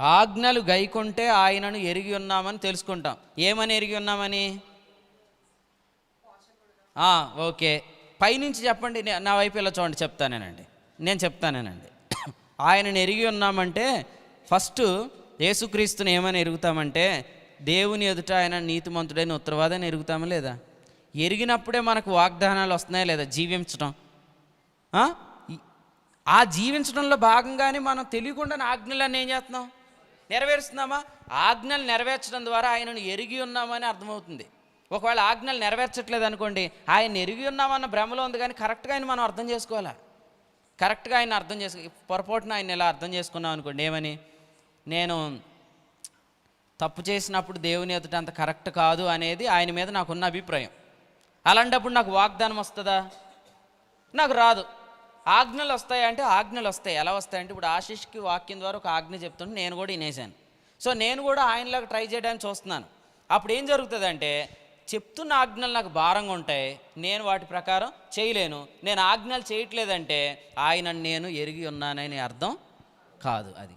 ఆజ్ఞలు గైకుంటే ఆయనను ఎరిగి ఉన్నామని తెలుసుకుంటాం. ఏమని ఎరిగి ఉన్నామని? ఓకే. పైనుంచి చెప్పండి నా వైపు ఇలా చూడండి చెప్తానేనండి. నేను చెప్తానేనండి. ఆయనను ఎరిగి ఉన్నామంటే ఫస్ట్ యేసుక్రీస్తుని ఏమని ఎరుగుతామంటే దేవుని ఎదుట ఆయన నీతిమంతుడైన ఉత్తరవాదాన్ని ఎరుగుతామా లేదా? ఎరిగినప్పుడే మనకు వాగ్దానాలు వస్తున్నాయా లేదా? జీవించడం ఆ? జీవించడంలో భాగంగానే మనం తెలియకుండా ఆజ్ఞలన్నీ ఏం చేస్తున్నాం? నెరవేరుస్తున్నామా? ఆజ్ఞలు నెరవేర్చడం ద్వారా ఆయనను ఎరిగి ఉన్నామని అర్థమవుతుంది. ఒకవేళ ఆజ్ఞలు నెరవేర్చట్లేదు అనుకోండి ఆయన ఎరిగి ఉన్నామన్న భ్రమలో ఉంది కానీ కరెక్ట్గా ఆయన మనం అర్థం చేసుకోవాలా? కరెక్ట్గా ఆయన అర్థం చేసుకో పొరపాటున ఆయన ఎలా అర్థం చేసుకున్నాం అనుకోండి ఏమని? నేను తప్పు చేసినప్పుడు దేవుని ఎదుట అంత కరెక్ట్ కాదు అనేది ఆయన మీద నాకున్న అభిప్రాయం. అలాంటప్పుడు నాకు వాగ్దానం వస్తుందా? నాకు రాదు. ఆజ్ఞలు వస్తాయంటే ఆజ్ఞలు వస్తాయి ఎలా వస్తాయంటే ఇప్పుడు ఆశిష్కి వాక్యం ద్వారా ఒక ఆజ్ఞ చెప్తుంటే నేను కూడా వినేసాను సో నేను కూడా ఆయనలాగా ట్రై చేయడానికి చూస్తున్నాను. అప్పుడు ఏం జరుగుతుందంటే చెప్తున్న ఆజ్ఞలు నాకు భారంగా ఉంటాయి. నేను వాటి ప్రకారం చేయలేను. నేను ఆజ్ఞలు చేయట్లేదంటే ఆయన నేను ఎరిగి ఉన్నానని అర్థం కాదు అది.